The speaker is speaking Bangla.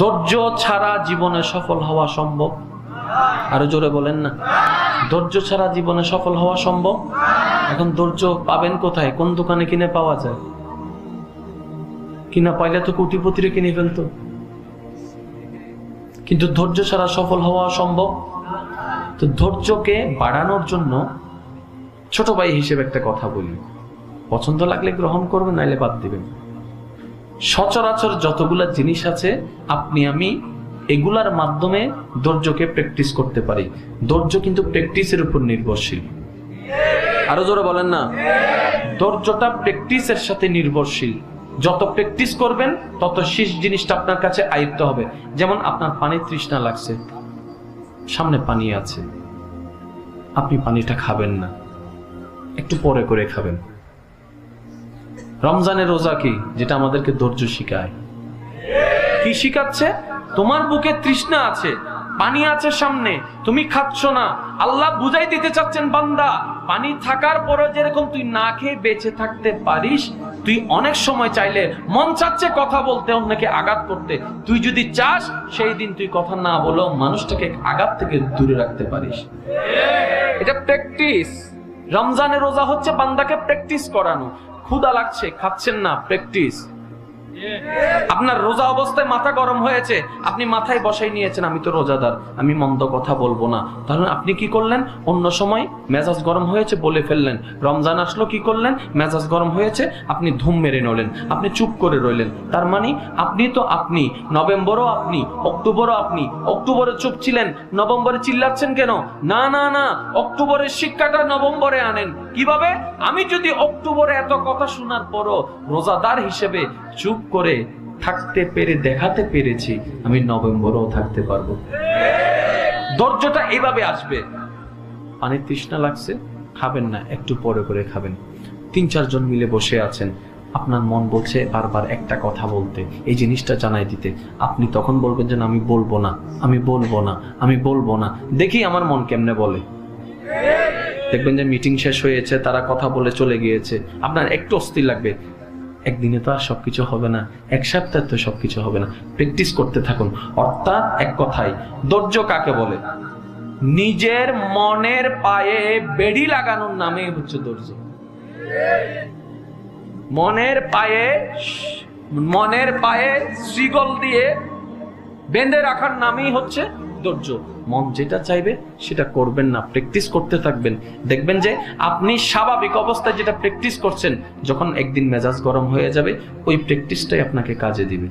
ধৈর্য ছাড়া জীবনে সফল হওয়া সম্ভব? আরও জোরে বলেন না। ধৈর্য ছাড়া জীবনে সফল হওয়া সম্ভব? এখন ধৈর্য পাবেন কোথায়? কোন দোকানে কিনে পাওয়া যায়? কিনা পাইলে তো কোটিপতিরে কিনে ফেলতো। কিন্তু ধৈর্য ছাড়া সফল হওয়া সম্ভব? তো ধৈর্যকে বাড়ানোর জন্য ছোট ভাই হিসেবে একটা কথা বলি। পছন্দ লাগলে গ্রহণ করবেন, নাইলে বাদ দিবেন। সচরাচর যতগুলা জিনিস আছে, আপনি, আমি এগুলার মাধ্যমে ধৈর্যকে প্র্যাকটিস করতে পারি। ধৈর্য কিন্তু প্র্যাকটিসের উপর নির্ভরশীল। আরও জোরে বলেন না। ধৈর্যটা প্র্যাকটিসের সাথে নির্ভরশীল। যত প্র্যাকটিস করবেন, তত শেষ জিনিসটা আপনার কাছে আয়ত্ত হবে। যেমন আপনার পানির তৃষ্ণা লাগছে। সামনে পানি আছে। আপনি পানিটা খাবেন না। একটু পরে করে খাবেন। রমজানের রোজা কি? যেটা আমাদেরকে ধৈর্য শিখায়। কি শিখাচ্ছে? তোমার বুকে তৃষ্ণা আছে, পানি আছে সামনে, তুমি খাচ্ছ না। আল্লাহ বুঝাই দিতে চাচ্ছেন, বান্দা, পানি থাকার পরে যেরকম তুই না খেয়ে বেঁচে থাকতে পারিস, তুই অনেক সময় চাইলে মন চাচ্ছে কথা বলতে, অন্যকে আঘাত করতে। তুই যদি চাস, সেই দিন তুই কথা না বলেও মানুষটাকে আঘাত থেকে দূরে রাখতে পারিস। এটা প্র্যাকটিস রমজানের রোজা হচ্ছে বান্দাকে প্র্যাকটিস করানো। ক্ষুদা লাগছে খাচ্ছেন না প্র্যাকটিস আপনার রোজা অবস্থায় মাথা গরম হয়েছে, আপনি মাথায় বসাই নিয়েছেন, আমি তো রোজাদার, আমি মন্দ কথা বলব না। তাহলে আপনি কি করলেন? অন্য সময় মেজাজ গরম হয়েছে বলে ফেললেন। রমজান আসলো, কি করলেন? মেজাজ গরম হয়েছে, আপনি ধুম মেরে নলেন, আপনি চুপ করে রইলেন। তার মানে আপনি তো আপনি, নভেম্বরও আপনি, অক্টোবরও আপনি, অক্টোবরে চুপ ছিলেন, নভেম্বরে চিল্লাচ্ছেন কেন? না না না, অক্টোবরের শিক্ষাটা নভেম্বরে আনেন। কীভাবে? আমি যদি অক্টোবরে এত কথা শোনার পরও রোজাদার হিসেবে চুপ করে থাকতে পেরে, দেখাতে পেরেছি, আমি নভেম্বরেও থাকতে পারব। দরজাটা এভাবে আসবে। পানির তৃষ্ণা লাগছে, খাবেন না, একটু পরে করে খাবেন। তিন, চারজন মিলে বসে আছেন। আপনার মন বলছে বারবার একটা কথা বলতে, এই জিনিসটা জানাই দিতে। আপনি তখন বলবেন যে আমি বলব না, আমি বলব না, আমি বলব না। দেখি আমার মন কেমনে বলে। দেখবেন যে মিটিং শেষ হয়েছে, তারা কথা বলে চলে গিয়েছে। আপনার একটু অস্থির লাগবে। একদিনে তো আর সবকিছু হবে না, এক সপ্তাহে তো সবকিছু হবে না। প্র্যাকটিস করতে থাকুন। অর্থাৎ এক কথাই ধৈর্য কাকে বলে? নিজের মনের পায়ে বেড়ি লাগানোর নামে হচ্ছে ধৈর্য। মনের পায়ে মনের পায়ে শ্রীগল দিয়ে বেঁধে রাখার নামই হচ্ছে ধৈর্য মন যেটা চাইবে সেটা করবেন না প্র্যাকটিস করতে থাকবেন। দেখবেন যে আপনি স্বাভাবিক অবস্থায় যেটা প্র্যাকটিস করছেন, যখন একদিন মেজাজ গরম হয়ে যাবে, ওই প্র্যাকটিসটাই আপনাকে কাজে দিবে।